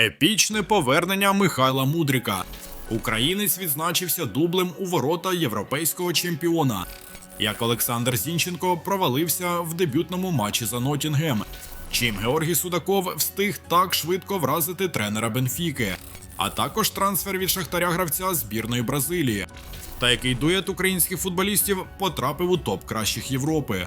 Епічне повернення Михайла Мудрика. Українець відзначився дублем у ворота європейського чемпіона. Як Олександр Зінченко провалився в дебютному матчі за Нотінгем. Чим Георгій Судаков встиг так швидко вразити тренера Бенфіки, а також трансфер від шахтаря гравця збірної Бразилії. Та який дует українських футболістів потрапив у топ кращих Європи.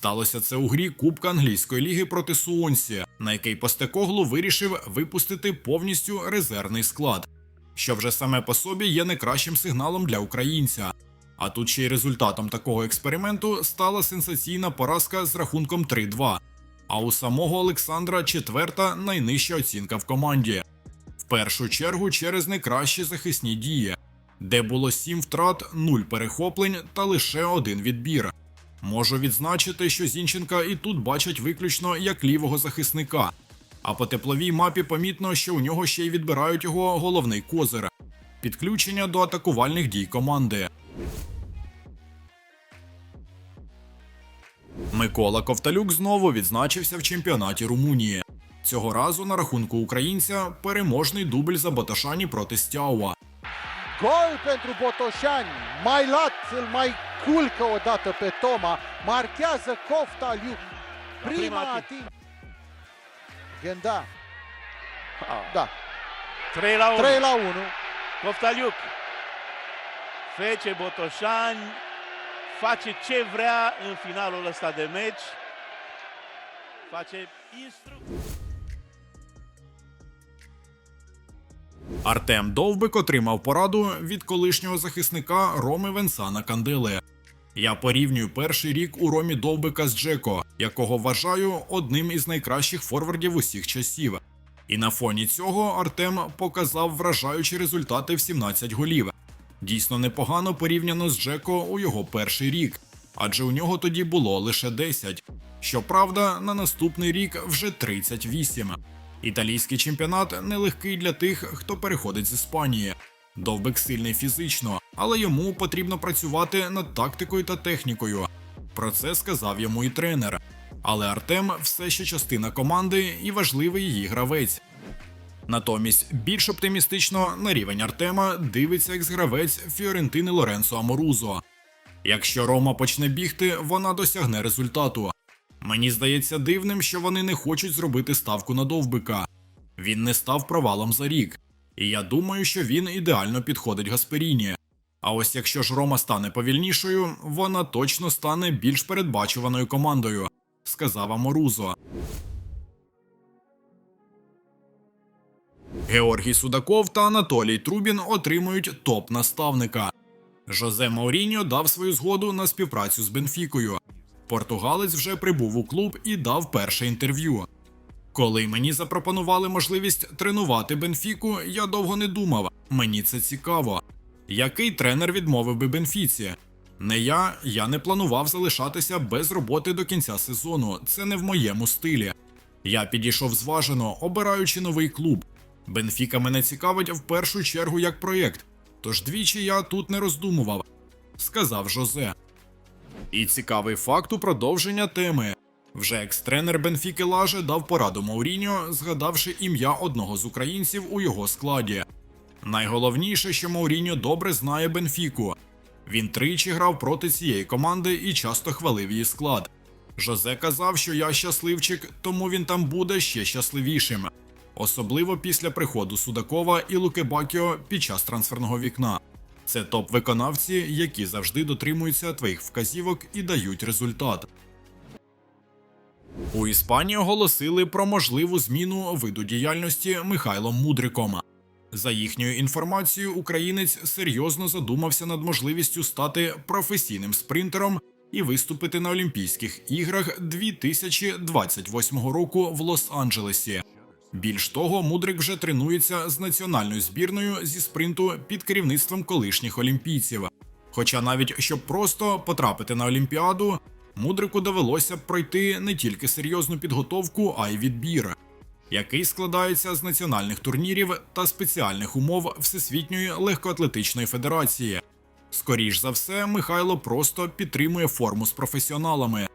Сталося це у грі Кубка англійської ліги проти Суонсі, на який Постекоглу вирішив випустити повністю резервний склад, що вже саме по собі є не кращим сигналом для українця. А тут ще й результатом такого експерименту стала сенсаційна поразка з рахунком 3-2. А у самого Олександра четверта найнижча оцінка в команді. В першу чергу через некращі захисні дії, де було 7 втрат, 0 перехоплень та лише один відбір. Можу відзначити, що Зінченка і тут бачать виключно як лівого захисника. А по тепловій мапі помітно, що у нього ще й відбирають його головний козир підключення до атакувальних дій команди. Микола Ковталюк знову відзначився в чемпіонаті Румунії. Цього разу на рахунку українця переможний дубль за Боташані проти Стяуа. Botoșani. Mai lat, îl mai culcă o dată pe Toma. Marchează Coftaliu. Prima prima ating. Genda. Da. 3 la 1. 3 la 1. Coftaliuc. Fece Botoșani. Face ce vrea în finalul ăsta de meci. Face instrucții. Артем Довбик отримав пораду від колишнього захисника Роми Венсана Кандели. Я порівнюю перший рік у Ромі Довбика з Джеко, якого вважаю одним із найкращих форвардів усіх часів. І на фоні цього Артем показав вражаючі результати в 17 голів. Дійсно непогано порівняно з Джеко у його перший рік, адже у нього тоді було лише 10. Щоправда, на наступний рік вже 38. Італійський чемпіонат нелегкий для тих, хто переходить з Іспанії. Довбик сильний фізично, але йому потрібно працювати над тактикою та технікою. Про це сказав йому і тренер. Але Артем все ще частина команди і важливий її гравець. Натомість більш оптимістично на рівень Артема дивиться екс-гравець Фіорентини Лоренцо Аморузо. Якщо Рома почне бігти, вона досягне результату. Мені здається дивним, що вони не хочуть зробити ставку на довбика. Він не став провалом за рік, і я думаю, що він ідеально підходить Гасперіні. А ось якщо ж Рома стане повільнішою, вона точно стане більш передбачуваною командою, сказав Аморузо. Георгій Судаков та Анатолій Трубін отримують топ-наставника. Жозе Мауріньо дав свою згоду на співпрацю з Бенфікою. Португалець вже прибув у клуб і дав перше інтерв'ю. Коли мені запропонували можливість тренувати Бенфіку, я довго не думав. Мені це цікаво. Який тренер відмовив би Бенфіці? Не я, я не планував залишатися без роботи до кінця сезону. Це не в моєму стилі. Я підійшов зважено, обираючи новий клуб. Бенфіка мене цікавить в першу чергу як проєкт. Тож двічі я тут не роздумував, сказав Жозе. І цікавий факт у продовження теми. Вже екс-тренер Бенфіки Лаже дав пораду Мауріньо, згадавши ім'я одного з українців у його складі. Найголовніше, що Мауріньо добре знає Бенфіку. Він тричі грав проти цієї команди і часто хвалив її склад. Жозе казав, що я щасливчик, тому він там буде ще щасливішим. Особливо після приходу Судакова і Лукебакіо під час трансферного вікна. Це топ-виконавці, які завжди дотримуються твоїх вказівок і дають результат. У Іспанії оголосили про можливу зміну виду діяльності Михайлом Мудриком. За їхньою інформацією, українець серйозно задумався над можливістю стати професійним спринтером і виступити на Олімпійських іграх 2028 року в Лос-Анджелесі. Більш того, Мудрик вже тренується з національною збірною зі спринту під керівництвом колишніх олімпійців. Хоча навіть щоб просто потрапити на Олімпіаду, Мудрику довелося б пройти не тільки серйозну підготовку, а й відбір, який складається з національних турнірів та спеціальних умов Всесвітньої легкоатлетичної федерації. Скоріш за все, Михайло просто підтримує форму з професіоналами,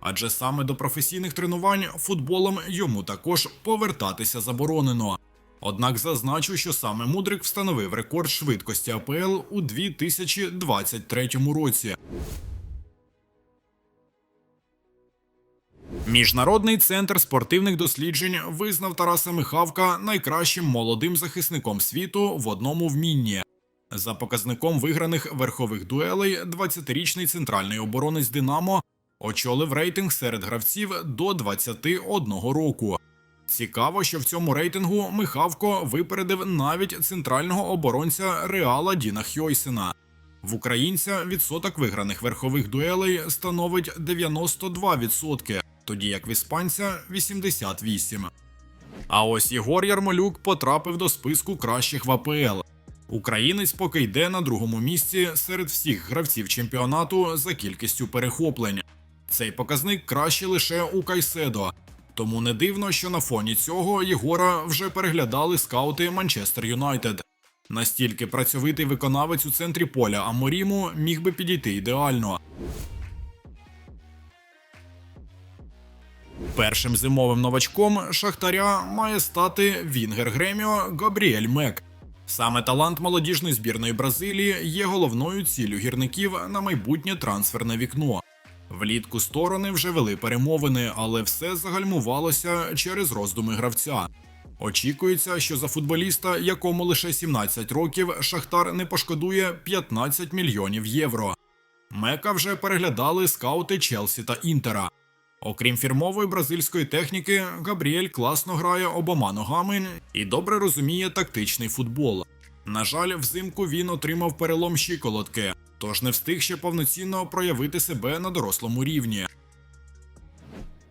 адже саме до професійних тренувань футболом йому також повертатися заборонено. Однак зазначу, що саме Мудрик встановив рекорд швидкості АПЛ у 2023 році. Міжнародний центр спортивних досліджень визнав Тараса Михавка найкращим молодим захисником світу в одному вмінні. За показником виграних верхових дуелей, 20-річний центральний оборонець Динамо очолив рейтинг серед гравців до 21 року. Цікаво, що в цьому рейтингу Михавко випередив навіть центрального оборонця Реала Діна Хьойсена. В українця відсоток виграних верхових дуелей становить 92%, тоді як в іспанця 88%. А ось Єгор Ярмолюк потрапив до списку кращих в АПЛ. Українець поки йде на другому місці серед всіх гравців чемпіонату за кількістю перехоплень. Цей показник краще лише у Кайседо. Тому не дивно, що на фоні цього Єгора вже переглядали скаути Манчестер Юнайтед. Настільки працьовитий виконавець у центрі поля Аморіму міг би підійти ідеально. Першим зимовим новачком Шахтаря має стати Вінгер Греміо Габріель Мек. Саме талант молодіжної збірної Бразилії є головною ціллю гірників на майбутнє трансферне вікно. Влітку сторони вже вели перемовини, але все загальмувалося через роздуми гравця. Очікується, що за футболіста, якому лише 17 років, Шахтар не пошкодує 15 мільйонів євро. Мека вже переглядали скаути Челсі та Інтера. Окрім фірмової бразильської техніки, Габріель класно грає обома ногами і добре розуміє тактичний футбол. На жаль, взимку він отримав перелом щиколотки, тож не встиг ще повноцінно проявити себе на дорослому рівні.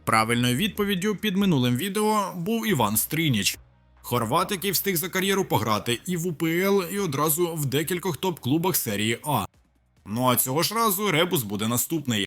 Правильною відповіддю під минулим відео був Іван Стрініч. Хорват, який встиг за кар'єру пограти і в УПЛ, і одразу в декількох топ-клубах серії А. Ну а цього ж разу ребус буде наступний.